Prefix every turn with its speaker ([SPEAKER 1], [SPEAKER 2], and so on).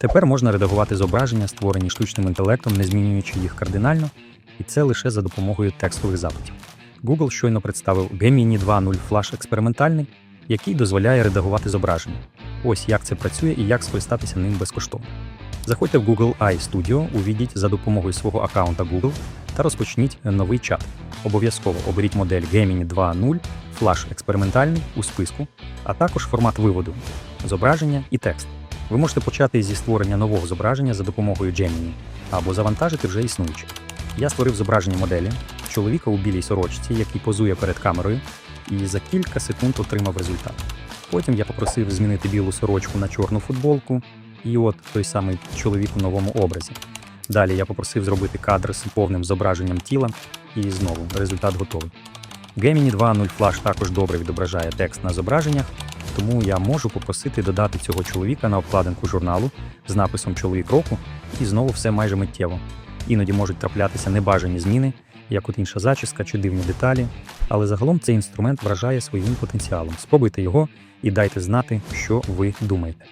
[SPEAKER 1] Тепер можна редагувати зображення, створені штучним інтелектом, не змінюючи їх кардинально, і це лише за допомогою текстових запитів. Google щойно представив Gemini 2.0 Flash експериментальний, який дозволяє редагувати зображення. Ось як це працює і як скористатися ним безкоштовно. Заходьте в Google AI Studio, увійдіть за допомогою свого аккаунта Google та розпочніть новий чат. Обов'язково оберіть модель Gemini 2.0 Flash експериментальний у списку, а також формат виводу зображення і текст. Ви можете почати зі створення нового зображення за допомогою Gemini або завантажити вже існуюче. Я створив зображення моделі чоловіка у білій сорочці, який позує перед камерою, і за кілька секунд отримав результат. Потім я попросив змінити білу сорочку на чорну футболку, і от той самий чоловік у новому образі. Далі я попросив зробити кадр з повним зображенням тіла, і знову результат готовий. Gemini 2.0 Flash також добре відображає текст на зображеннях, тому я можу попросити додати цього чоловіка на обкладинку журналу з написом Чоловік року, і знову все майже миттєво. Іноді можуть траплятися небажані зміни, як от інша зачіска чи дивні деталі, але загалом цей інструмент вражає своїм потенціалом. Спробуйте його і дайте знати, що ви думаєте.